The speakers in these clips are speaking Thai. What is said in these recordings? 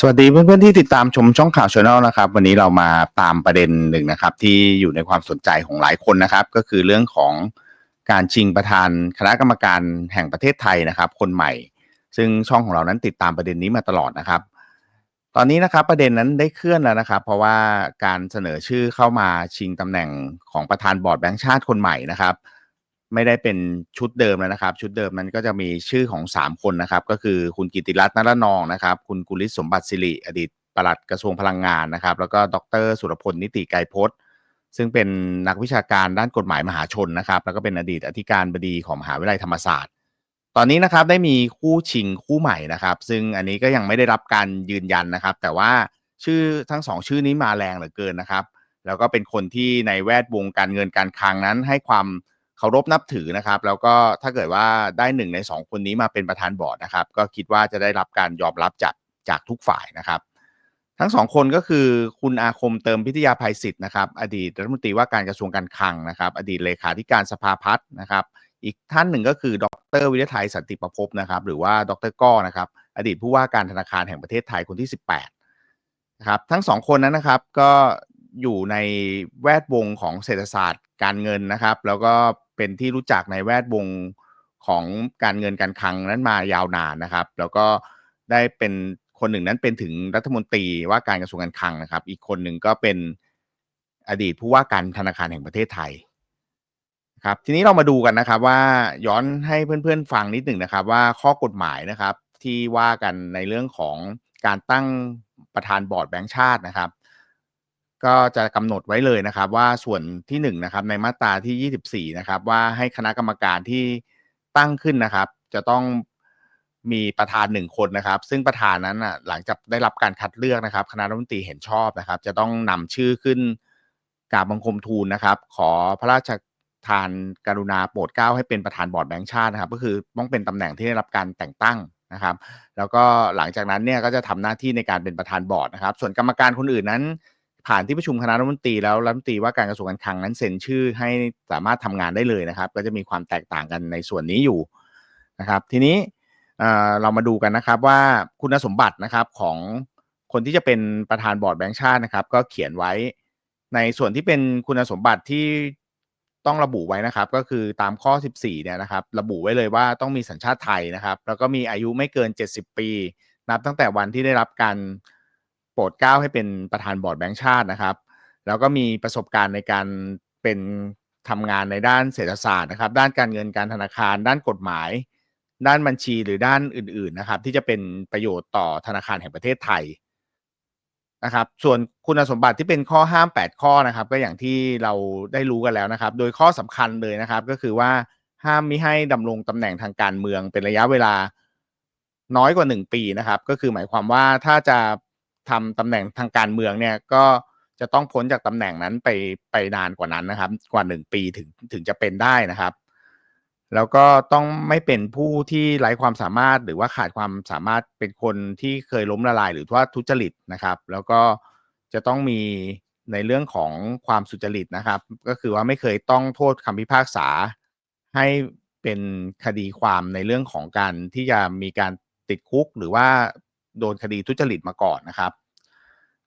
สวัสดีเพื่อนๆที่ติดตามชมช่องข่าวช anel นะครับ วันนี้เรามาตามประเด็นหนึ่งนะครับ ที่อยู่ในความสนใจของหลายคนนะครับ ก็คือเรื่องของการชิงประธานคณะกรรมการแห่งประเทศไทยนะครับ คนใหม่ ซึ่งช่องของเรานั้นติดตามประเด็นนี้มาตลอดนะครับ ตอนนี้นะครับประเด็นนั้นได้เคลื่อนแล้วนะครับ เพราะว่าการเสนอชื่อเข้ามาชิงตำแหน่งของประธานบอร์ดแบงก์ชาติคนใหม่นะครับ ไม่ได้เป็นชุดเดิมแล้วนะครับ ชุดเดิมนั้นก็จะมีชื่อของ 3 คนนะครับ ก็คือคุณกิติรัตน์นรนองนะครับ คุณกุลิศสมบัติสิริอดีตปลัดกระทรวงพลังงานนะครับ แล้วก็ดร สุรพลนิติไกรพจน์ ซึ่งเป็นนักวิชาการด้านกฎหมายมหาชนนะครับ แล้วก็เป็นอดีตอธิการบดีของมหาวิทยาลัยธรรมศาสตร์ ตอนนี้นะครับได้มีคู่ชิงคู่ใหม่นะครับ ซึ่งอันนี้ก็ยังไม่ได้รับการยืนยันนะครับ แต่ว่าชื่อทั้งสองชื่อนี้มาแรงเหลือเกินนะครับ แล้วก็เป็นคนที่ในแวดวงการเงินการคลังนั้นให้ความ เคารพนับถือนะครับ แล้วก็ถ้าเกิดว่าได้หนึ่งในสองคนนี้มาเป็นประธานบอร์ดนะครับ ก็คิดว่าจะได้รับการยอมรับจากจากทุกฝ่ายนะครับ ทั้งสองคนก็คือคุณอาคมเติมพิทยาภัยศิษย์นะครับ อดีตรัฐมนตรีว่าการกระทรวงการคลังนะครับ อดีตเลขาธิการสภาพัฒน์นะครับ อีกท่านหนึ่งก็คือ ดรวิทยไทยสันติประพบนะครับ หรือว่าดรก้อนะครับ อดีตผู้ว่าการธนาคารแห่งประเทศไทยคนที่ 18นะครับทั้งสองคนนั้นนะครับก็ อยู่ในแวดวงของเศรษฐศาสตร์การเงินนะครับ แล้วก็เป็นที่รู้จักในแวดวงของการเงินการคลังนั้นมายาวนานนะครับ แล้วก็ได้เป็นคนหนึ่งนั้นเป็นถึงรัฐมนตรีว่าการกระทรวงการคลังนะครับ อีกคนหนึ่งก็เป็นอดีตผู้ว่าการธนาคารแห่งประเทศไทยครับทีนี้เรามาดูกันนะครับว่าย้อนให้เพื่อนๆฟังนิดหนึ่งนะครับ ว่าข้อกฎหมายนะครับที่ว่ากันในเรื่องของการตั้งประธานบอร์ดแบงก์ชาตินะครับ ก็จะกำหนดไว้เลยนะครับว่าส่วนที่1นนะครับในมาตราที่ 24 นะครับ ว่าให้คณะกรรมการที่ตั้งขึ้นนะครับ จะต้องมีประธานหนึ่งคนนะครับ ซึ่งประธานนั้นอะหลังจากได้รับการคัดเลือกนะครับ คณะรัฐมนตรีเห็นชอบนะครับ จะต้องนำชื่อขึ้นกราบบังคมทูลนะครับ ขอพระราชทานกรุณาโปรดเกล้าให้เป็นประธานบอร์ดแบงก์ชาตินะครับ ก็คือต้องเป็นตำแหน่งที่ได้รับการแต่งตั้งนะครับ แล้วก็หลังจากนั้นเนี่ยก็จะทำหน้าที่ในการเป็นประธานบอร์ดนะครับ ส่วนกรรมการคนอื่นนั้น ผ่านที่ประชุมคณะรัฐมนตรีแล้วรัฐมนตรีว่าการกระทรวงการคลังนั้นเซ็นชื่อให้สามารถทำงานได้เลยนะครับ ก็จะมีความแตกต่างกันในส่วนนี้อยู่นะครับ ทีนี้เรามาดูกันนะครับว่าคุณสมบัตินะครับของคนที่จะเป็นประธานบอร์ดแบงก์ชาตินะครับ ก็เขียนไว้ในส่วนที่เป็นคุณสมบัติที่ต้องระบุไว้นะครับ ก็คือตามข้อ 14เนี่ยนะครับ ระบุไว้เลยว่าต้องมีสัญชาติไทยนะครับ แล้วก็มีอายุไม่เกิน 70 ปี นับตั้งแต่วันที่ได้รับการ ปรดเกล้าให้เป็นประธานบอร์ดแบงก์ชาตินะครับ แล้วก็มีประสบการณ์ในการเป็นทำงานในด้านเศรษฐศาสตร์นะครับ ด้านการเงินการธนาคาร ด้านกฎหมาย ด้านบัญชีหรือด้านอื่น ๆนะครับ ที่จะเป็นประโยชน์ต่อธนาคารแห่งประเทศไทยนะครับ ส่วนคุณสมบัติที่เป็นข้อห้าม 8 ข้อนะครับ ก็อย่างที่เราได้รู้กันแล้วนะครับ โดยข้อสำคัญเลยนะครับ ก็คือว่าห้ามมิให้ดำรงตำแหน่งทางการเมืองเป็นระยะเวลาน้อยกว่า 1 ปีนะครับ ก็คือหมายความว่าถ้าจะ ทำตำแหน่งทางการเมืองเนี่ยก็จะต้องพ้นจากตำแหน่งนั้นไปไปนานกว่านั้นนะครับ กว่า1ปีถึงถึงจะเป็นได้นะครับ แล้วก็ต้องไม่เป็นผู้ที่ไร้ความสามารถหรือว่าขาดความสามารถเป็นคนที่เคยล้มละลาย หรือว่าทุจริตนะครับ แล้วก็จะต้องมีในเรื่องของความสุจริตนะครับ ก็คือว่าไม่เคยต้องโทษคำพิพากษา ให้เป็นคดีความในเรื่องของการที่จะมีการติดคุกหรือว่า โดนคดีทุจริตมาก่อนนะครับ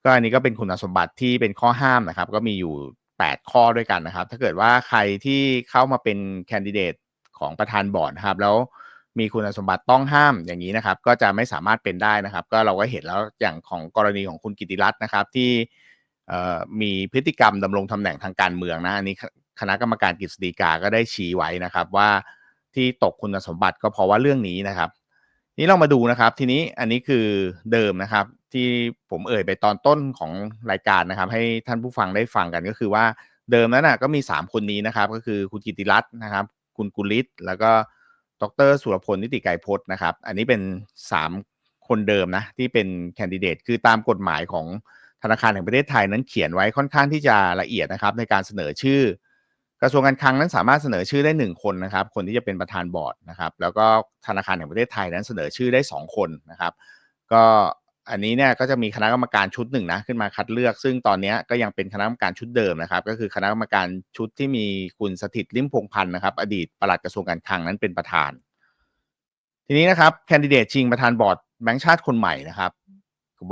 ก็อันนี้ก็เป็นคุณสมบัติที่เป็นข้อห้ามนะครับ ก็มีอยู่ 8 ข้อด้วยกันนะครับ ถ้าเกิดว่าใครที่เข้ามาเป็นแคนดิเดตของประธานบอร์ดนะครับ แล้วมีคุณสมบัติต้องห้ามอย่างนี้นะครับ ก็จะไม่สามารถเป็นได้นะครับ ก็เราก็เห็นแล้วอย่างของกรณีของคุณกิติรัตน์นะครับ ที่มีพฤติกรรมดำรงตำแหน่งทางการเมืองนะอันนี้คณะกรรมการกฤษฎีกาก็ได้ชี้ไว้นะครับว่าที่ตกคุณสมบัติก็เพราะว่าเรื่องนี้นะครับ นี่เรามาดูนะครับ ทีนี้อันนี้คือเดิมนะครับ ที่ผมเอ่ยไปตอนต้นของรายการนะครับ ให้ท่านผู้ฟังได้ฟังกันก็คือว่าเดิมนั้นนะก็มี 3 คนนี้นะครับ ก็คือคุณกิติรัตน์นะครับ คุณกุลิศแล้วก็ดรสุรพลนิติไกรพจน์นะครับ อันนี้เป็น 3 คนเดิมนะ ที่เป็นแคนดิเดตคือตามกฎหมายของธนาคารแห่งประเทศไทยนั้นเขียนไว้ค่อนข้างที่จะละเอียดนะครับ ในการเสนอชื่อ กระทรวงการคลังนั้นสามารถเสนอชื่อได้1คนนะครับ คนที่จะเป็นประธานบอร์ดนะครับ แล้วก็ธนาคารแห่งประเทศไทยนั้นเสนอชื่อได้ 2 คนนะครับ ก็อันนี้เนี่ยก็จะมีคณะกรรมการชุดหนึ่งนะขึ้นมาคัดเลือก ซึ่งตอนนี้ก็ยังเป็นคณะกรรมการชุดเดิมนะครับ ก็คือคณะกรรมการชุดที่มีคุณสถิตลิมพงพันธ์นะครับ อดีตปลัดกระทรวงการคลังนั้นเป็นประธาน ทีนี้นะครับแคนดิเดตชิงประธานบอร์ดแบงก์ชาติคนใหม่นะครับ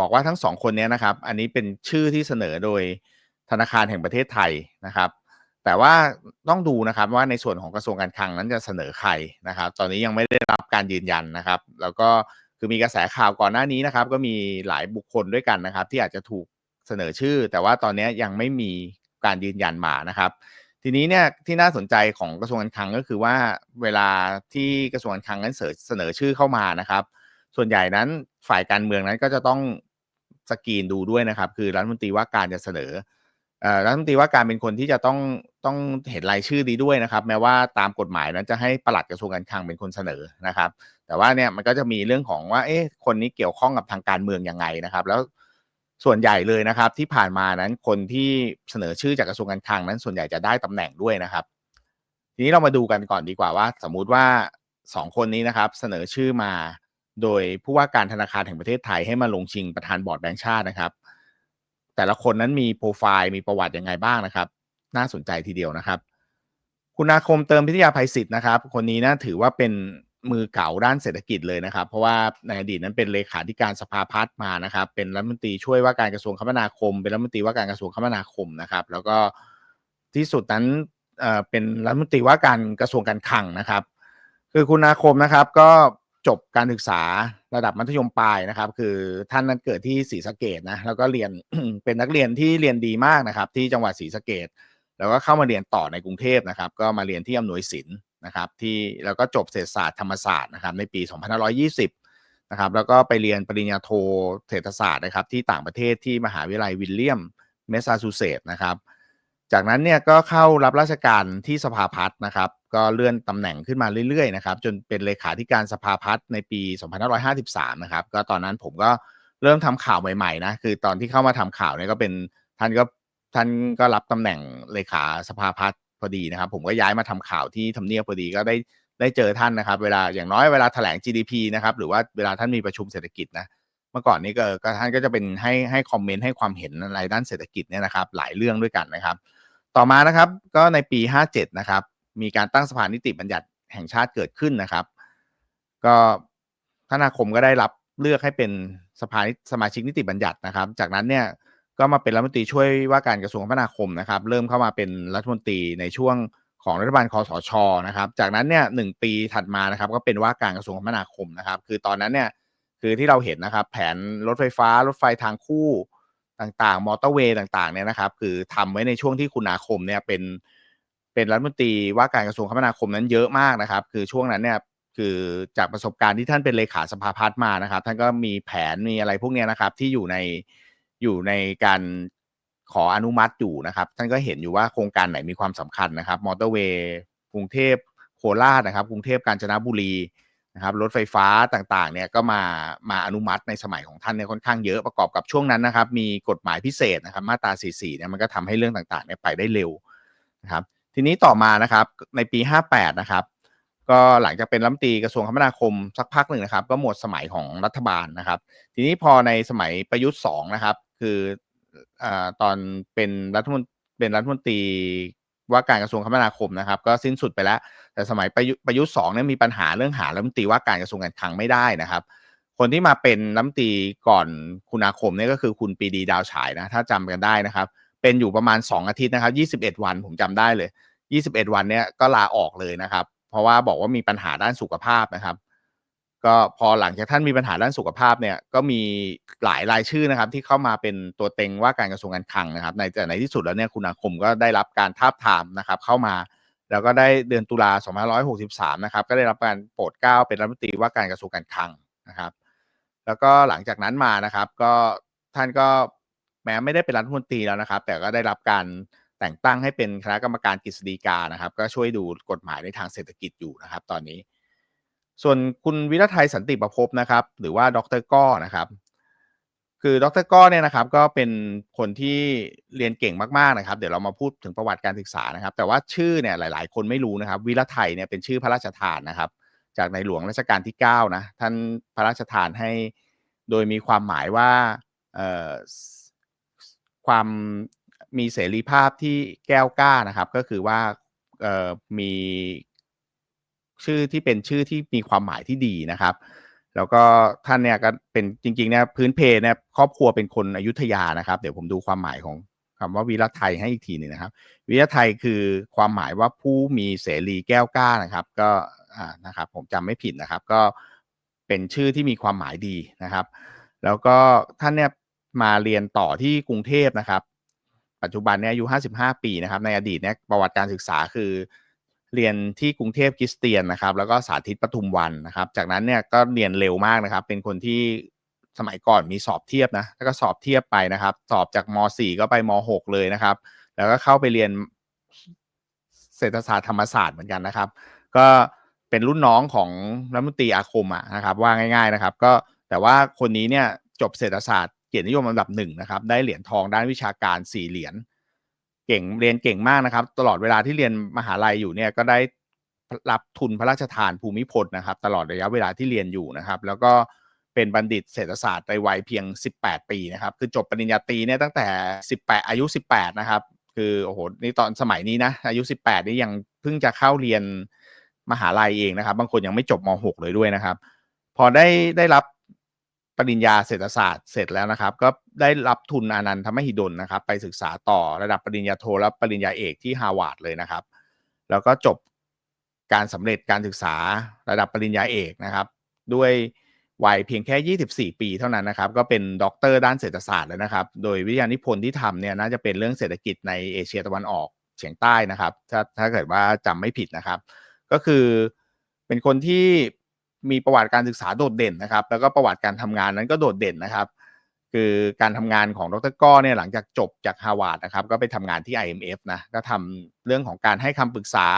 บอกว่าทั้งสองคนเนี้ยนะครับ อันนี้เป็นชื่อที่เสนอโดยธนาคารแห่งประเทศไทยนะครับ แต่ว่าต้องดูนะครับว่าในส่วนของกระทรวงการคลังนั้นจะเสนอใครนะครับ ตอนนี้ยังไม่ได้รับการยืนยันนะครับ แล้วก็คือมีกระแสข่าวก่อนหน้านี้นะครับ ก็มีหลายบุคคลด้วยกันนะครับ ที่อาจจะถูกเสนอชื่อ แต่ว่าตอนนี้ยังไม่มีการยืนยันมานะครับ ทีนี้เนี่ยที่น่าสนใจของกระทรวงการคลังก็คือว่าเวลาที่กระทรวงการคลังนั้นเสนอชื่อเข้ามานะครับ ส่วนใหญ่นั้นฝ่ายการเมืองนั้นก็จะต้องสกรีนดูด้วยนะครับ คือรัฐมนตรีว่าการจะเสนอ รัฐมนตรีว่าการเป็นคนที่จะต้องต้องเห็นรายชื่อดีด้วยนะครับ แม้ว่าตามกฎหมายนั้นจะให้ปลัดกระทรวงการคลังเป็นคนเสนอนะครับ แต่ว่าเนี่ยมันก็จะมีเรื่องของว่าเอ๊ะคนนี้เกี่ยวข้องกับทางการเมืองยังไงนะครับ แล้วส่วนใหญ่เลยนะครับ ที่ผ่านมานั้นคนที่เสนอชื่อจากกระทรวงการคลังนั้นส่วนใหญ่จะได้ตำแหน่งด้วยนะครับ ทีนี้เรามาดูกันก่อนดีกว่าว่า สมมุติว่าสองคนนี้นะครับ เสนอชื่อมา โดยผู้ว่าการธนาคารแห่งประเทศไทยให้มาลงชิงประธานบอร์ดแบงค์ชาตินะครับ แต่ละคนนั้นมีโปรไฟล์มีประวัติยังไงบ้างนะครับ น่าสนใจทีเดียวนะครับ คุณอาคมเติมพิทยาภัยศิษย์นะครับ คนนี้นะถือว่าเป็นมือเก่าด้านเศรษฐกิจเลยนะครับ เพราะว่าในอดีตนั้นเป็นเลขาธิการสภาพัฒน์มานะครับ เป็นรัฐมนตรีช่วยว่าการกระทรวงคมนาคม เป็นรัฐมนตรีว่าการกระทรวงคมนาคมนะครับ แล้วก็ที่สุดนั้นเอ่อเป็นรัฐมนตรีว่าการกระทรวงการคลังนะครับ คือคุณอาคมนะครับก็ จบการศึกษาระดับมัธยมปลายนะครับ คือท่านนั้นเกิดที่ศรีสะเกดนะแล้วก็เรียนเป็นนักเรียนที่เรียนดีมากนะครับ ที่จังหวัดศรีสะเกดแล้วก็เข้ามาเรียนต่อในกรุงเทพนะครับ ก็มาเรียนที่อำนวยศิลป์นะครับ ที่แล้วก็จบเศรษฐศาสตร์ธรรมศาสตร์นะครับ ในปี 2520 นะครับ แล้วก็ไปเรียนปริญญาโทเศรษฐศาสตร์นะครับ ที่ต่างประเทศที่มหาวิทยาลัยวิลเลียมเมสซาชูเซตส์นะครับ จากนั้นเนี่ยก็เข้ารับราชการที่สภาพัฒน์นะครับ ก็เลื่อนตำแหน่งขึ้นมาเรื่อยๆนะครับ จนเป็นเลขาธิการสภาพัฒน์ในปี 2553 นะครับ ก็ตอนนั้นผมก็เริ่มทำข่าวใหม่ๆนะคือตอนที่เข้ามาทำข่าวเนี่ยก็เป็นท่านก็ท่านก็รับตำแหน่งเลขาสภาพัฒน์พอดีนะครับ ผมก็ย้ายมาทำข่าวที่ทำเนียบพอดีก็ได้ได้เจอท่านนะครับ เวลาอย่างน้อยเวลาแถลง GDP นะครับหรือว่าเวลาท่านมีประชุมเศรษฐกิจนะเมื่อก่อนนี้ก็ก็ท่านก็จะเป็นให้ให้คอมเมนต์ให้ความเห็นอะไรด้านเศรษฐกิจเนี่ยนะครับ หลายเรื่องด้วยกันนะครับ ต่อมานะครับก็ในปี 57 นะครับ มีการตั้งสภานิติบัญญัติแห่งชาติเกิดขึ้นนะครับ ก็ธนาคมก็ได้รับเลือกให้เป็นสภาสมาชิกนิติบัญญัตินะครับ จากนั้นเนี่ยก็มาเป็นรัฐมนตรีช่วยว่าการกระทรวงคมนาคมนะครับ เริ่มเข้ามาเป็นรัฐมนตรีในช่วงของรัฐบาลคอสชนะครับ จากนั้นเนี่ยหนึ่งปีถัดมานะครับ ก็เป็นว่าการกระทรวงคมนาคมนะครับ คือตอนนั้นเนี่ยคือที่เราเห็นนะครับ แผนรถไฟฟ้ารถไฟทางคู่ ต่างๆ มอเตอร์เวย์ต่างๆเนี่ยนะครับ คือทำไว้ในช่วงที่คุณอาคมเนี่ยเป็นเป็นรัฐมนตรีว่าการกระทรวงคมนาคมนั้นเยอะมากนะครับ คือช่วงนั้นเนี่ยคือจากประสบการณ์ที่ท่านเป็นเลขาสภาพัฒน์มานะครับ ท่านก็มีแผนมีอะไรพวกนี้นะครับ ที่อยู่ในอยู่ในการขออนุมัติอยู่นะครับ ท่านก็เห็นอยู่ว่าโครงการไหนมีความสำคัญนะครับ มอเตอร์เวย์กรุงเทพโคราชนะครับ กรุงเทพกาญจนบุรี นะครับรถไฟฟ้าต่างๆเนี่ยก็มามาอนุมัติในสมัยของท่านเนี่ยค่อนข้างเยอะประกอบกับช่วงนั้นนะครับ มีกฎหมายพิเศษนะครับ มาตรา 44 เนี่ยมันก็ทำให้เรื่องต่างๆเนี่ยไปได้เร็วนะครับ ทีนี้ต่อมานะครับในปี 58 นะครับ ก็หลังจากเป็นรัฐมนตรีกระทรวงคมนาคมสักพักหนึ่งนะครับ ก็หมดสมัยของรัฐบาลนะครับ ทีนี้พอในสมัยประยุทธ์2นะครับ คืออตอนเป็นรัฐมนตรีเป็นรัฐมนตรี ว่าการกระทรวงคมนาคมนะครับ ก็สิ้นสุดไปแล้ว แต่สมัยประยุทธ์สองเนี่ยมีปัญหาเรื่องหารัฐมนตรีว่าการกระทรวงการคลังไม่ได้นะครับ คนที่มาเป็นรัฐมนตรีก่อนคุณอาคมเนี่ยก็คือคุณปีดีดาวฉายนะถ้าจำกันได้นะครับ เป็นอยู่ประมาณ 2 อาทิตย์นะครับ21 วันผมจำได้เลย 21 วันเนี่ยก็ลาออกเลยนะครับ เพราะว่าบอกว่ามีปัญหาด้านสุขภาพนะครับ ก็พอหลังจากท่านมีปัญหาด้านสุขภาพเนี่ยก็มีหลายรายชื่อนะครับ ที่เข้ามาเป็นตัวเต็งว่าการกระทรวงการคลังนะครับ ในแต่ในที่สุดแล้วเนี่ยคุณอาคมก็ได้รับการทาบทามนะครับ เข้ามา แล้วก็ได้เดือนตุลา2563 นะครับ ก็ได้รับการโปรดเกล้าเป็นรัฐมนตรีว่าการกระทรวงการคลังนะครับ แล้วก็หลังจากนั้นมานะครับ ก็ท่านก็แม้ไม่ได้เป็นรัฐมนตรีแล้วนะครับ แต่ก็ได้รับการแต่งตั้งให้เป็นคณะกรรมการกฤษฎีกานะครับ ก็ช่วยดูกฎหมายในทางเศรษฐกิจอยู่นะครับ ตอนนี้ ส่วนคุณวิรไทยสันติประพบนะครับ หรือว่าดรก้อนะครับ คือดรก้อเนี่ยนะครับ ก็เป็นคนที่เรียนเก่งมากๆนะครับ เดี๋ยวเรามาพูดถึงประวัติการศึกษานะครับ แต่ว่าชื่อเนี่ยหลาย ๆ คนไม่รู้นะครับ วิรไทยเนี่ยเป็นชื่อพระราชทานนะครับ จากในหลวงรัชกาลที่9นะท่านพระราชทานให้โดยมีความหมายว่าเอ่อความมีเสรีภาพที่แก้วกล้านะครับ ก็คือว่าเอ่อมี ชื่อที่เป็นชื่อที่มีความหมายที่ดีนะครับ แล้วก็ท่านเนี่ยก็เป็นจริงๆเนี่ยพื้นเพเนี่ยครอบครัวเป็นคนอยุธยานะครับ เดี๋ยวผมดูความหมายของคำว่าวีรไทยให้อีกทีหนึงนะครับวีรไทยคือความหมายว่าผู้มีเสรีแก้วกล้านะครับ ก็อ่านะครับ ผมจำไม่ผิดนะครับ ก็เป็นชื่อที่มีความหมายดีนะครับ แล้วก็ท่านเนี่ยมาเรียนต่อที่กรุงเทพนะครับ ปัจจุบันเนี่ยอายุ 55 ปีนะครับ ในอดีตเนี่ยประวัติการศึกษาคือ เรียนที่กรุงเทพคริสเตียนนะครับ แล้วก็สาธิตปทุมวันนะครับ จากนั้นเนี่ยก็เรียนเร็วมากนะครับ เป็นคนที่สมัยก่อนมีสอบเทียบนะแล้วก็สอบเทียบไปนะครับ สอบจากม .4 ก็ไปม .6 เลยนะครับ แล้วก็เข้าไปเรียนเศรษฐศาสตร์ธรรมศาสตร์เหมือนกันนะครับ ก็เป็นรุ่นน้องของรัฐมนตรีอาคมอะนะครับ ว่าง่าย ๆนะครับ ก็แต่ว่าคนนี้เนี่ยจบเศรษฐศาสตร์เกียรตินิยมอันดับหนึ่งนะครับ ได้เหรียญทองด้านวิชาการสี่เหรียญ เก่งเรียนเก่งมากนะครับ ตลอดเวลาที่เรียนมหาลัยอยู่เนี่ยก็ได้รับทุนพระราชทานภูมิพลนะครับ ตลอดระยะเวลาที่เรียนอยู่นะครับ แล้วก็เป็นบัณฑิตเศรษฐศาสตร์ในวัยเพียง 18 ปีนะครับ คือจบปริญญาตรีเนี่ยตั้งแต่ 18 อายุ 18 นะครับ คือโอ้โหนี่ตอนสมัยนี้นะอายุ 18 นี่ยังเพิ่งจะเข้าเรียนมหาลัยเองนะครับ บางคนยังไม่จบม .6 เลยด้วยนะครับ พอได้ได้รับ ปริญญาเศรษฐศาสตร์เสร็จแล้วนะครับ ก็ได้รับทุนอานันทมหิดลนะครับ ไปศึกษาต่อระดับปริญญาโทและปริญญาเอกที่ฮาวาดเลยนะครับ แล้วก็จบการสำเร็จการศึกษาระดับปริญญาเอกนะครับ ด้วยวัยเพียงแค่ 24 ปีเท่านั้นนะครับ ก็เป็นด็อกเตอร์ด้านเศรษฐศาสตร์แล้วนะครับ โดยวิทยานิพนธ์ที่ทำเนี่ยน่าจะเป็นเรื่องเศรษฐกิจในเอเชียตะวันออกเฉียงใต้นะครับ ถ้าถ้าเกิดว่าจำไม่ผิดนะครับ ก็คือเป็นคนที่ มีประวัติการศึกษาโดดเด่นนะครับ แล้วก็ประวัติการทำงานนั้นก็โดดเด่นนะครับ คือการทำงานของดรก้อเนี่ยหลังจากจบจากฮาวาดนะครับ ก็ไปทำงานที่ IMF นะก็ทำเรื่องของการให้คำปรึกษา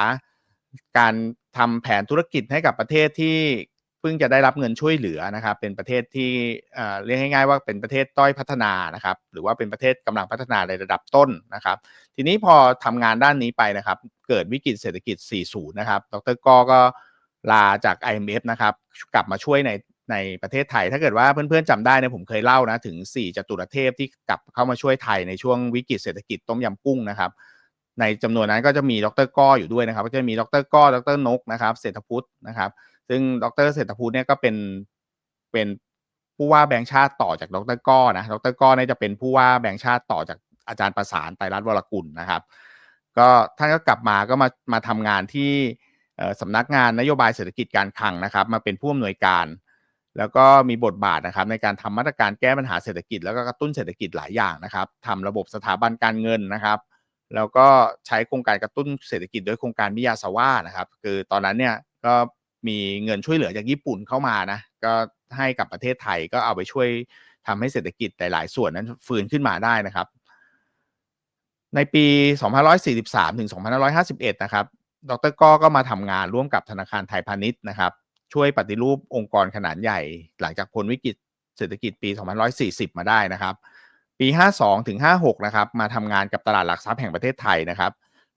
การทำแผนธุรกิจให้กับประเทศที่เพิ่งจะได้รับเงินช่วยเหลือนะครับ เป็นประเทศที่เรียกง่ายๆว่าเป็นประเทศต้อยพัฒนานะครับ หรือว่าเป็นประเทศกำลังพัฒนาในระดับต้นนะครับ ทีนี้พอทำงานด้านนี้ไปนะครับ เกิดวิกฤตเศรษฐกิจ 40 นะครับ ดรก้อก็ ลาจาก IMF นะครับกลับมาช่วยในในประเทศไทย ถ้าเกิดว่าเพื่อนๆจำได้เนี่ยผมเคยเล่านะถึง 4จตุรเทพที่กลับเข้ามาช่วยไทยในช่วงวิกฤตเศรษฐกิจต้มยำกุ้งนะครับในจำนวนนั้นก็จะมีดรก้ออยู่ด้วยนะครับ ก็จะมีดรก้อดรนกนะครับเศรษฐพุทธนะครับ ซึ่งดรเศรษฐพุทธเนี่ยก็เป็นเป็นผู้ว่าแบงค์ชาติต่อจากดรก้อนะดรก้อเนี่ยจะเป็นผู้ว่าแบงค์ชาติต่อจากอาจารย์ประสานไตรรัตน์วรกุลนะครับ ก็ท่านก็กลับมาก็มามาทำงานที่ สำนักงานนโยบายเศรษฐกิจการคลังนะครับ มาเป็นผู้อำนวยการ แล้วก็มีบทบาทนะครับในการทำมาตรการแก้ปัญหาเศรษฐกิจ แล้วก็กระตุ้นเศรษฐกิจหลายอย่างนะครับทำระบบสถาบันการเงินนะครับ แล้วก็ใช้โครงการกระตุ้นเศรษฐกิจด้วยโครงการมิยาสวานะครับ คือตอนนั้นเนี่ยก็มีเงินช่วยเหลือจากญี่ปุ่นเข้ามานะก็ให้กับประเทศไทยก็เอาไปช่วยทำให้เศรษฐกิจหลาย ๆ ส่วนนั้นฟื้นขึ้นมาได้นะครับ ในปี 2543 ถึง 2551 นะครับ ดรก้อก็มาทำงานร่วมกับธนาคารไทยพาณิชย์นะครับ ช่วยปฏิรูปองค์กรขนาดใหญ่ หลังจากพ้นวิกฤตเศรษฐกิจปี2540 มาได้นะครับ ปี 52 ถึง 56 นะครับ มาทำงานกับตลาดหลักทรัพย์แห่งประเทศไทยนะครับ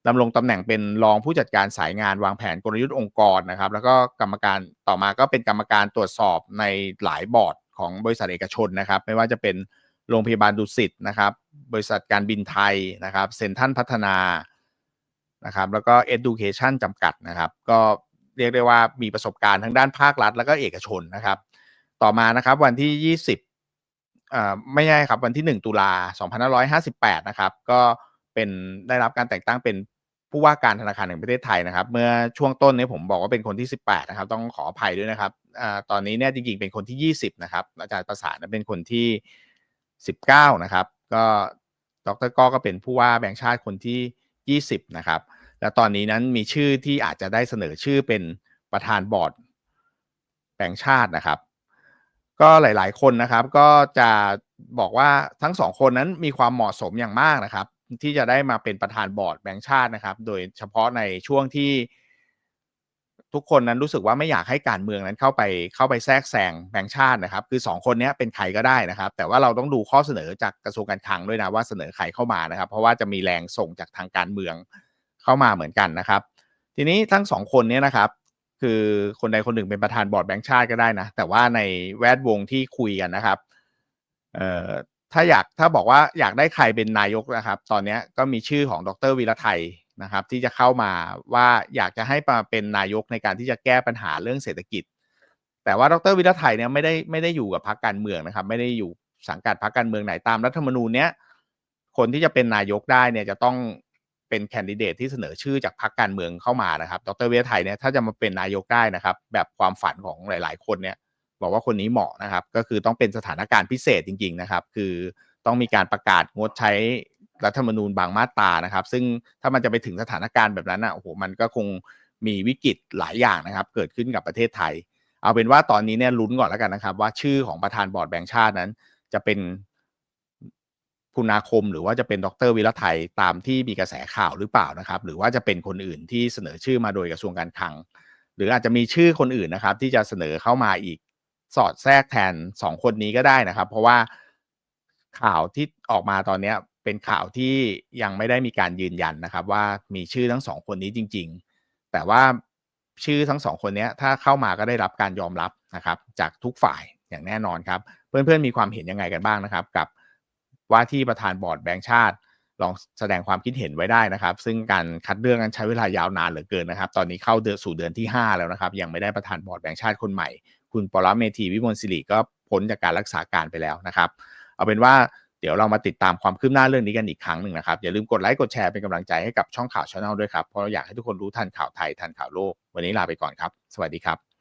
ดำรงตำแหน่งเป็นรองผู้จัดการสายงานวางแผนกลยุทธ์องค์กรนะครับ แล้วก็กรรมการต่อมาก็เป็นกรรมการตรวจสอบในหลายบอร์ดของบริษัทเอกชนนะครับ ไม่ว่าจะเป็นโรงพยาบาลดุสิตนะครับ บริษัทการบินไทยนะครับ เซ็นทรัลพัฒนา นะครับแล้วก็ Education จำกัดนะครับ ก็เรียกได้ว่ามีประสบการณ์ทั้งด้านภาครัฐ แล้วก็เอกชนนะครับ ต่อมานะครับวันที่ 20อ่าไม่ใช่ครับวันที่ 1 ตุลา2558 นะครับ ก็เป็นได้รับการแต่งตั้งเป็นผู้ว่าการธนาคารแห่งประเทศไทยนะครับ เมื่อช่วงต้นนี้ผมบอกว่าเป็นคนที่ 18 นะครับ ต้องขออภัยด้วยนะครับอตอนนี้เนี่ยจริงๆเป็นคนที่ 20 นะครับ อาจารย์ประสานเป็นคนที่ 19 นะครับ ก็ดรก้อก็เป็นผู้ว่าแบงค์ชาติคนที่ 20 นะครับ และตอนนี้นั้นมีชื่อที่อาจจะได้เสนอชื่อเป็นประธานบอร์ดแบงค์ชาตินะครับ ก็หลายๆ คนนะครับก็จะบอกว่าทั้งสองคนนั้นมีความเหมาะสมอย่างมากนะครับ ที่จะได้มาเป็นประธานบอร์ดแบงค์ชาตินะครับ โดยเฉพาะในช่วงที่ ทุกคนนั้นรู้สึกว่าไม่อยากให้การเมืองนั้นเข้าไปเข้าไปแทรกแซงแบงค์ชาตินะครับ คือสองคนนี้เป็นใครก็ได้นะครับ แต่ว่าเราต้องดูข้อเสนอจากกระทรวงการคลังด้วยนะว่าเสนอใครเข้ามานะครับ เพราะว่าจะมีแรงส่งจากทางการเมืองเข้ามาเหมือนกันนะครับ ทีนี้ทั้งสองคนนี้นะครับ คือคนใดคนหนึ่งเป็นประธานบอร์ดแบงค์ชาติก็ได้นะ แต่ว่าในแวดวงที่คุยกันนะครับเอ่อถ้าอยากถ้าบอกว่าอยากได้ใครเป็นนายกนะครับ ตอนนี้ก็มีชื่อของดรวีระไทย นะครับที่จะเข้ามาว่าอยากจะให้มาเป็นนายกในการที่จะแก้ปัญหาเรื่องเศรษฐกิจ แต่ว่าดรวิรไทยเนี่ยไม่ได้ไม่ได้อยู่กับพรรคการเมืองนะครับ ไม่ได้อยู่สังกัดพรรคการเมืองไหนตามรัฐธรรมนูญเนี้ยคนที่จะเป็นนายกได้เนี่ยจะต้องเป็นแคนดิเดตที่เสนอชื่อจากพรรคการเมืองเข้ามานะครับ ดรวิรไทยเนี่ยถ้าจะมาเป็นนายกได้นะครับ แบบความฝันของหลาย ๆ คนเนี่ยบอกว่าคนนี้เหมาะนะครับ ก็คือต้องเป็นสถานการณ์พิเศษจริง ๆ นะครับ คือต้องมีการประกาศงดใช้ รัฐธรรมนูญบางมาตรานะครับ ซึ่งถ้ามันจะไปถึงสถานการณ์แบบนั้นอะโอ้โหมันก็คงมีวิกฤตหลายอย่างนะครับ เกิดขึ้นกับประเทศไทย เอาเป็นว่าตอนนี้เนี่ยลุ้นก่อนแล้วกันนะครับ ว่าชื่อของประธานบอร์ดแบงค์ชาตินั้น จะเป็นคุณอาคมหรือว่าจะเป็นดรวิรไทยตามที่มีกระแสข่าวหรือเปล่านะครับ หรือว่าจะเป็นคนอื่นที่เสนอชื่อมาโดยกระทรวงการคลัง หรืออาจจะมีชื่อคนอื่นนะครับ ที่จะเสนอเข้ามาอีกสอดแทรกแทนสองคนนี้ก็ได้นะครับ เพราะว่าข่าวที่ออกมาตอนเนี้ย เป็นข่าวที่ยังไม่ได้มีการยืนยันนะครับ ว่ามีชื่อทั้งสองคนนี้จริง ๆ แต่ว่าชื่อทั้งสองคนนี้ถ้าเข้ามาก็ได้รับการยอมรับนะครับจากทุกฝ่ายอย่างแน่นอนครับ เพื่อนๆมีความเห็นยังไงกันบ้างนะครับ กับว่าที่ประธานบอร์ดแบงค์ชาติ ลองแสดงความคิดเห็นไว้ได้นะครับ ซึ่งการคัดเลือกนั้นใช้เวลายาวนานเหลือเกินนะครับ ตอนนี้เข้าเดือนสู่เดือนที่ 5 แล้วนะครับ ยังไม่ได้ประธานบอร์ดแบงค์ชาติคนใหม่ คุณปรเมธีวิมลศิริก็พ้นจากการรักษาการไปแล้วนะครับ เอาเป็นว่า เดี๋ยวเรามาติดตามความคืบหน้าเรื่องนี้กันอีกครั้งหนึ่งนะครับ อย่าลืมกดไลค์กดแชร์เป็นกำลังใจให้กับช่องข่าวชาแนลด้วยครับ เพราะเราอยากให้ทุกคนรู้ทันข่าวไทยทันข่าวโลก วันนี้ลาไปก่อนครับ สวัสดีครับ